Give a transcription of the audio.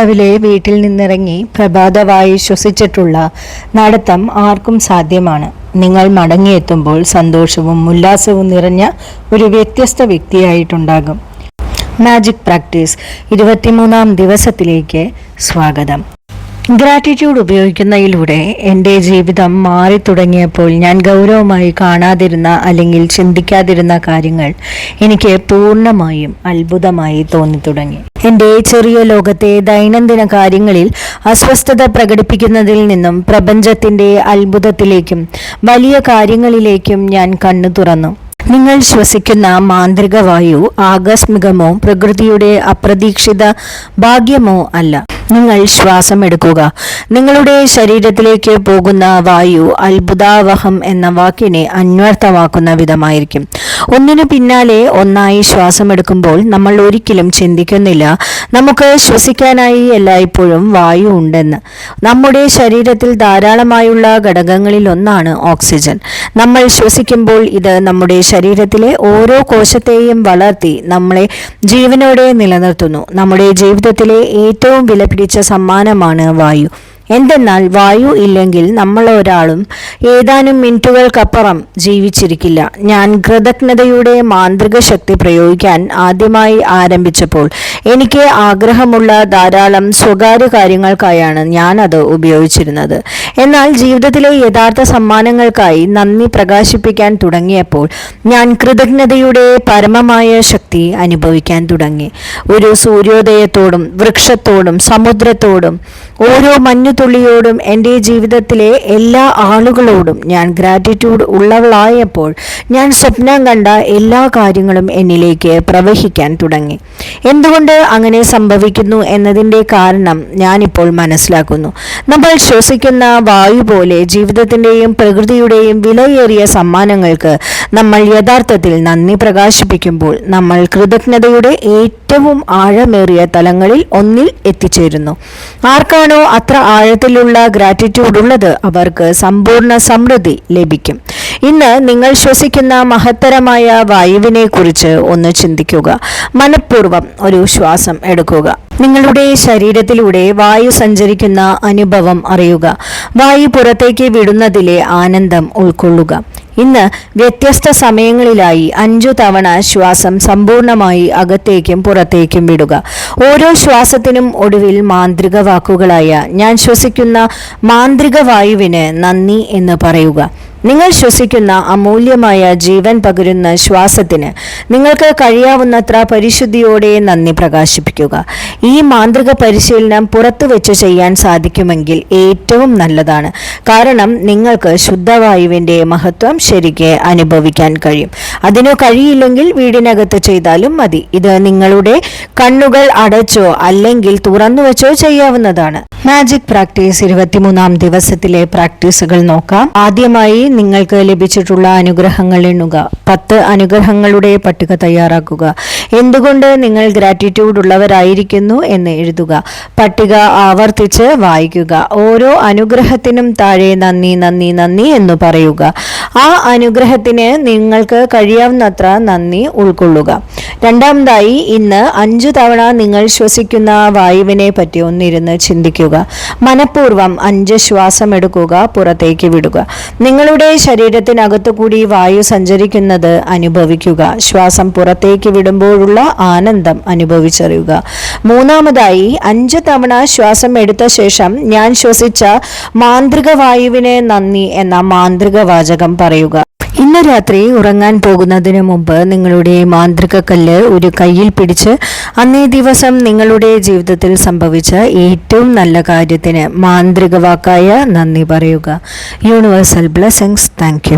അതിരാവിലെ വീട്ടിൽ നിന്നിറങ്ങി പ്രഭാതമായി ശ്വസിച്ചിട്ടുള്ള നടത്തം ആർക്കും സാധ്യമാണ്. നിങ്ങൾ മടങ്ങിയെത്തുമ്പോൾ സന്തോഷവും ഉല്ലാസവും നിറഞ്ഞ ഒരു വ്യത്യസ്ത വ്യക്തിയായിട്ടുണ്ടാകും. മാജിക് പ്രാക്ടീസ് ഇരുപത്തിമൂന്നാം ദിവസത്തിലേക്ക് സ്വാഗതം. ഗ്രാറ്റിറ്റ്യൂഡ് ഉപയോഗിക്കുന്നതിലൂടെ എന്റെ ജീവിതം മാറി തുടങ്ങിയപ്പോൾ ഞാൻ ഗൗരവമായി കാണാതിരുന്ന അല്ലെങ്കിൽ ചിന്തിക്കാതിരുന്ന കാര്യങ്ങൾ എനിക്ക് പൂർണമായും അത്ഭുതമായി തോന്നി തുടങ്ങി. എന്റെ ചെറിയ ലോകത്തെ ദൈനംദിന കാര്യങ്ങളിൽ അസ്വസ്ഥത പ്രകടിപ്പിക്കുന്നതിൽ നിന്നും പ്രപഞ്ചത്തിന്റെ അത്ഭുതത്തിലേക്കും വലിയ കാര്യങ്ങളിലേക്കും ഞാൻ കണ്ണു തുറന്നു. നിങ്ങൾ ശ്വസിക്കുന്ന മാന്ത്രിക വായു ആകസ്മികമോ പ്രകൃതിയുടെ അപ്രതീക്ഷിത ഭാഗ്യമോ അല്ല. നിങ്ങൾ ശ്വാസം എടുക്കുക നിങ്ങളുടെ ശരീരത്തിലേക്ക് പോകുന്ന വായു അത്ഭുതാവഹം എന്ന വാക്കിനെ അന്വർത്ഥമാക്കുന്ന വിധമായിരിക്കും. ഒന്നിനു പിന്നാലെ ഒന്നായി ശ്വാസം എടുക്കുമ്പോൾ നമ്മൾ ഒരിക്കലും ചിന്തിക്കുന്നില്ല നമുക്ക് ശ്വസിക്കാനായി എല്ലായ്പ്പോഴും വായു ഉണ്ടെന്ന്. നമ്മുടെ ശരീരത്തിൽ ധാരാളമായുള്ള ഘടകങ്ങളിൽ ഒന്നാണ് ഓക്സിജൻ. നമ്മൾ ശ്വസിക്കുമ്പോൾ ഇത് നമ്മുടെ ശരീരത്തിലെ ഓരോ കോശത്തെയും വളർത്തി നമ്മളെ ജീവനോടെ നിലനിർത്തുന്നു. നമ്മുടെ ജീവിതത്തിലെ ഏറ്റവും വിലപിടിച്ച സമ്മാനമാണ് വായു. എന്തെന്നാൽ വായു ഇല്ലെങ്കിൽ നമ്മൾ ഒരാളും ഏതാനും മിനിറ്റുകൾക്കപ്പുറം ജീവിച്ചിരിക്കില്ല. ഞാൻ കൃതജ്ഞതയുടെ മാന്ത്രിക ശക്തി പ്രയോഗിക്കാൻ ആദ്യമായി ആരംഭിച്ചപ്പോൾ എനിക്ക് ആഗ്രഹമുള്ള ധാരാളം സ്വകാര്യ കാര്യങ്ങൾക്കായാണ് ഞാൻ അത് ഉപയോഗിച്ചിരുന്നത്. എന്നാൽ ജീവിതത്തിലെ യഥാർത്ഥ സമ്മാനങ്ങൾക്കായി നന്ദി പ്രകാശിപ്പിക്കാൻ തുടങ്ങിയപ്പോൾ ഞാൻ കൃതജ്ഞതയുടെ പരമമായ ശക്തി അനുഭവിക്കാൻ തുടങ്ങി. ഒരു സൂര്യോദയത്തോടും വൃക്ഷത്തോടും സമുദ്രത്തോടും ഓരോ മഞ്ഞുതുള്ളിയോടും എന്റെ ജീവിതത്തിലെ എല്ലാ ആളുകളോടും ഞാൻ ഗ്രാറ്റിറ്റ്യൂഡ് ഉള്ളവളായപ്പോൾ ഞാൻ സ്വപ്നം കണ്ട എല്ലാ കാര്യങ്ങളും എന്നിലേക്ക് പ്രവഹിക്കാൻ തുടങ്ങി. എന്തുകൊണ്ട് അങ്ങനെ സംഭവിക്കുന്നു എന്നതിന്റെ കാരണം ഞാനിപ്പോൾ മനസ്സിലാക്കുന്നു. നമ്മൾ ശ്വസിക്കുന്ന വായു പോലെ ജീവിതത്തിന്റെയും പ്രകൃതിയുടെയും വിലയേറിയ സമ്മാനങ്ങൾക്ക് നമ്മൾ യഥാർത്ഥത്തിൽ നന്ദി പ്രകാശിപ്പിക്കുമ്പോൾ നമ്മൾ കൃതജ്ഞതയുടെ ഏറ്റവും ആഴമേറിയ തലങ്ങളിൽ ഒന്നിൽ എത്തിച്ചേരുന്നു. ആർക്കാണോ അത്ര ആഴത്തിലുള്ള ഗ്രാറ്റിറ്റ്യൂഡ് ഉള്ളത് അവർക്ക് സമ്പൂർണ സമൃദ്ധി ലഭിക്കും. ഇന്ന് നിങ്ങൾ ശ്വസിക്കുന്ന മഹത്തരമായ വായുവിനെ കുറിച്ച് ഒന്ന് ചിന്തിക്കുക. മനഃപൂർവം ഒരു ശ്വാസം എടുക്കുക. നിങ്ങളുടെ ശരീരത്തിലൂടെ വായു സഞ്ചരിക്കുന്ന അനുഭവം അറിയുക. വായു പുറത്തേക്ക് വിടുന്നതിലെ ആനന്ദം ഉൾക്കൊള്ളുക. ഇന്ന് വ്യത്യസ്ത സമയങ്ങളിലായി അഞ്ചു തവണ ശ്വാസം സമ്പൂർണമായി അകത്തേക്കും പുറത്തേക്കും വിടുക. ഓരോ ശ്വാസത്തിനും ഒടുവിൽ മാന്ത്രിക വാക്കുകളായ ഞാൻ ശ്വസിക്കുന്ന മാന്ത്രിക വായുവിന് നന്ദി എന്ന് പറയുക. നിങ്ങൾ ശ്വസിക്കുന്ന അമൂല്യമായ ജീവൻ പകരുന്ന ശ്വാസത്തിന് നിങ്ങൾക്ക് കഴിയാവുന്നത്ര പരിശുദ്ധിയോടെ നന്ദി പ്രകാശിപ്പിക്കുക. ഈ മാന്ത്രിക പരിശീലനം പുറത്തു വെച്ച് ചെയ്യാൻ സാധിക്കുമെങ്കിൽ ഏറ്റവും നല്ലതാണ്. കാരണം നിങ്ങൾക്ക് ശുദ്ധവായുവിന്റെ മഹത്വം ശരിക്ക് അനുഭവിക്കാൻ കഴിയും. അതിനു കഴിയില്ലെങ്കിൽ വീടിനകത്ത് ചെയ്താലും മതി. ഇത് നിങ്ങളുടെ കണ്ണുകൾ അടച്ചോ അല്ലെങ്കിൽ തുറന്നു വെച്ചോ ചെയ്യാവുന്നതാണ്. മാജിക് പ്രാക്ടീസ് ഇരുപത്തിമൂന്നാം ദിവസത്തിലെ പ്രാക്ടീസുകൾ നോക്കാം. ആദ്യമായി നിങ്ങൾക്ക് ലഭിച്ചിട്ടുള്ള അനുഗ്രഹങ്ങൾ എണ്ണുക. പത്ത് അനുഗ്രഹങ്ങളുടെ പട്ടിക തയ്യാറാക്കുക. എന്തുകൊണ്ട് നിങ്ങൾ ഗ്രാറ്റിറ്റ്യൂഡ് ഉള്ളവരായിരിക്കുന്നു എന്ന് എഴുതുക. പട്ടിക ആവർത്തിച്ച് വായിക്കുക. ഓരോ അനുഗ്രഹത്തിനും താഴെ നന്ദി നന്ദി നന്ദി എന്ന് പറയുക. ആ അനുഗ്രഹത്തിന് നിങ്ങൾക്ക് കഴിയാവുന്നത്ര നന്ദി ഉൾക്കൊള്ളുക. രണ്ടാമതായി ഇന്ന് അഞ്ചു തവണ നിങ്ങൾ ശ്വസിക്കുന്ന വായുവിനെ പറ്റി ഒന്നിരുന്ന് ചിന്തിക്കുക. മനഃപൂർവം അഞ്ച് ശ്വാസം എടുക്കുക പുറത്തേക്ക് വിടുക. നിങ്ങളുടെ ശരീരത്തിനകത്തു കൂടി വായു സഞ്ചരിക്കുന്നത് അനുഭവിക്കുക. ശ്വാസം പുറത്തേക്ക് വിടുമ്പോഴുള്ള ആനന്ദം അനുഭവിച്ചറിയുക. മൂന്നാമതായി അഞ്ച് തവണ ശ്വാസം എടുത്ത ശേഷം ഞാൻ ശ്വസിച്ച മാന്ത്രിക വായുവിനെ നന്ദി എന്ന മാന്ത്രിക വാചകം പറയുക. ഇന്ന് രാത്രി ഉറങ്ങാൻ പോകുന്നതിന് മുമ്പ് നിങ്ങളുടെ മാന്ത്രിക കല്ല് ഒരു കയ്യിൽ പിടിച്ച് അന്നേ ദിവസം നിങ്ങളുടെ ജീവിതത്തിൽ സംഭവിച്ച ഏറ്റവും നല്ല കാര്യത്തിന് മാന്ത്രിക വാക്കായ നന്ദി പറയുക. Universal blessings thank